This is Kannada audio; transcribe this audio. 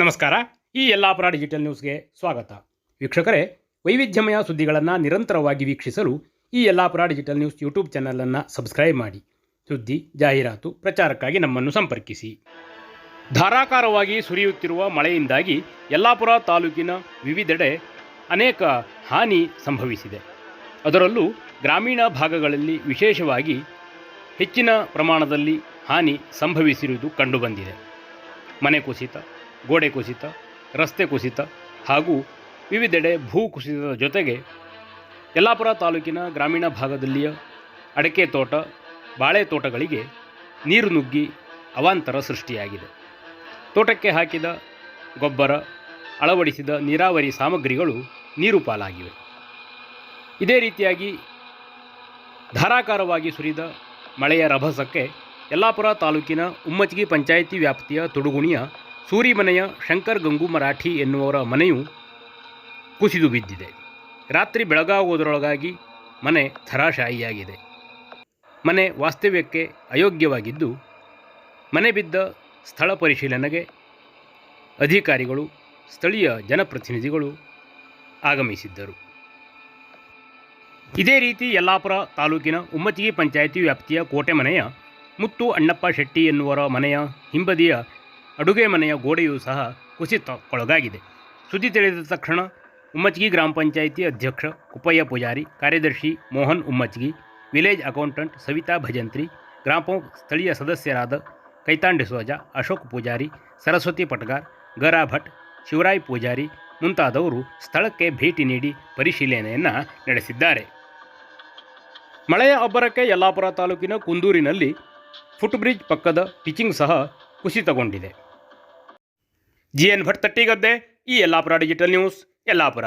ನಮಸ್ಕಾರ. ಈ ಯಲ್ಲಾಪುರ ಡಿಜಿಟಲ್ ನ್ಯೂಸ್ಗೆ ಸ್ವಾಗತ. ವೀಕ್ಷಕರೇ, ವೈವಿಧ್ಯಮಯ ಸುದ್ದಿಗಳನ್ನು ನಿರಂತರವಾಗಿ ವೀಕ್ಷಿಸಲು ಈ ಯಲ್ಲಾಪುರ ಡಿಜಿಟಲ್ ನ್ಯೂಸ್ ಯೂಟ್ಯೂಬ್ ಚಾನಲನ್ನು ಸಬ್ಸ್ಕ್ರೈಬ್ ಮಾಡಿ. ಸುದ್ದಿ, ಜಾಹೀರಾತು, ಪ್ರಚಾರಕ್ಕಾಗಿ ನಮ್ಮನ್ನು ಸಂಪರ್ಕಿಸಿ. ಧಾರಾಕಾರವಾಗಿ ಸುರಿಯುತ್ತಿರುವ ಮಳೆಯಿಂದಾಗಿ ಯಲ್ಲಾಪುರ ತಾಲೂಕಿನ ವಿವಿಧೆಡೆ ಅನೇಕ ಹಾನಿ ಸಂಭವಿಸಿದೆ. ಅದರಲ್ಲೂ ಗ್ರಾಮೀಣ ಭಾಗಗಳಲ್ಲಿ ವಿಶೇಷವಾಗಿ ಹೆಚ್ಚಿನ ಪ್ರಮಾಣದಲ್ಲಿ ಹಾನಿ ಸಂಭವಿಸಿರುವುದು ಕಂಡುಬಂದಿದೆ. ಮನೆ ಕುಸಿತ ಗೋಡೆ ಕುಸಿತ, ರಸ್ತೆ ಕುಸಿತ ಹಾಗೂ ವಿವಿಧೆಡೆ ಭೂ ಕುಸಿತದ ಜೊತೆಗೆ ಯಲ್ಲಾಪುರ ತಾಲೂಕಿನ ಗ್ರಾಮೀಣ ಭಾಗದಲ್ಲಿಯ ಅಡಕೆ ತೋಟ, ಬಾಳೆ ತೋಟಗಳಿಗೆ ನೀರು ನುಗ್ಗಿ ಅವಾಂತರ ಸೃಷ್ಟಿಯಾಗಿದೆ. ತೋಟಕ್ಕೆ ಹಾಕಿದ ಗೊಬ್ಬರ, ಅಳವಡಿಸಿದ ನೀರಾವರಿ ಸಾಮಗ್ರಿಗಳು ನೀರು ಪಾಲಾಗಿವೆ. ಇದೇ ರೀತಿಯಾಗಿ ಧಾರಾಕಾರವಾಗಿ ಸುರಿದ ಮಳೆಯ ರಭಸಕ್ಕೆ ಯಲ್ಲಾಪುರ ತಾಲೂಕಿನ ಉಮ್ಮಚ್ಗಿ ಪಂಚಾಯಿತಿ ವ್ಯಾಪ್ತಿಯ ತುಡುಗುಣಿಯ ಸೂರಿಮನೆಯ ಶಂಕರ್ ಗಂಗು ಮರಾಠಿ ಎನ್ನುವರ ಮನೆಯು ಕುಸಿದು ಬಿದ್ದಿದೆ. ರಾತ್ರಿ ಬೆಳಗಾಗುವುದರೊಳಗಾಗಿ ಮನೆ ಧರಾಶಾಯಿಯಾಗಿದೆ. ಮನೆ ವಾಸ್ತವ್ಯಕ್ಕೆ ಅಯೋಗ್ಯವಾಗಿದ್ದು, ಮನೆ ಬಿದ್ದ ಸ್ಥಳ ಪರಿಶೀಲನೆಗೆ ಅಧಿಕಾರಿಗಳು, ಸ್ಥಳೀಯ ಜನಪ್ರತಿನಿಧಿಗಳು ಆಗಮಿಸಿದ್ದರು. ಇದೇ ರೀತಿ ಯಲ್ಲಾಪುರ ತಾಲೂಕಿನ ಉಮ್ಮತಿಗಿ ಪಂಚಾಯಿತಿ ವ್ಯಾಪ್ತಿಯ ಕೋಟೆ ಮನೆಯ ಮುತ್ತು ಅಣ್ಣಪ್ಪ ಶೆಟ್ಟಿ ಎನ್ನುವರ ಮನೆಯ ಹಿಂಬದಿಯ ಅಡುಗೆ ಮನೆಯ ಗೋಡೆಯೂ ಸಹ ಕುಸಿತಕ್ಕೊಳಗಾಗಿದೆ. ಸುದ್ದಿ ತಿಳಿದ ತಕ್ಷಣ ಉಮ್ಮಚ್ಗಿ ಗ್ರಾಮ ಪಂಚಾಯಿತಿ ಅಧ್ಯಕ್ಷ, ಕುಪ್ಪಯ್ಯ ಪೂಜಾರಿ, ಕಾರ್ಯದರ್ಶಿ ಮೋಹನ್ ಉಮ್ಮಚ್ಗಿ ವಿಲೇಜ್ ಅಕೌಂಟೆಂಟ್ ಸವಿತಾ ಭಜಂತ್ರಿ ಗ್ರಾಪಂ ಸ್ಥಳೀಯ ಸದಸ್ಯರಾದ ಕೈತಾಂಡೆ ಸೋಜಾ, ಅಶೋಕ್ ಪೂಜಾರಿ, ಸರಸ್ವತಿ ಪಟ್ಗಾರ್, ಗರಾ ಭಟ್, ಶಿವರಾಯ್ ಪೂಜಾರಿ ಮುಂತಾದವರು ಸ್ಥಳಕ್ಕೆ ಭೇಟಿ ನೀಡಿ ಪರಿಶೀಲನೆಯನ್ನು ನಡೆಸಿದ್ದಾರೆ. ಮಳೆಯ ಅಬ್ಬರಕ್ಕೆ ಯಲ್ಲಾಪುರ ತಾಲೂಕಿನ ಕುಂದೂರಿನಲ್ಲಿ ಫುಟ್ಬ್ರಿಡ್ಜ್ ಪಕ್ಕದ ಪಿಚಿಂಗ್ ಸಹ ಕುಸಿತಗೊಂಡಿದೆ. ಜಿ ಎನ್ ಭಟ್ ತಟ್ಟಿಗದ್ದೆ ಈ ಯಲ್ಲಾಪುರ ಡಿಜಿಟಲ್ ನ್ಯೂಸ್ ಯಲ್ಲಾಪುರ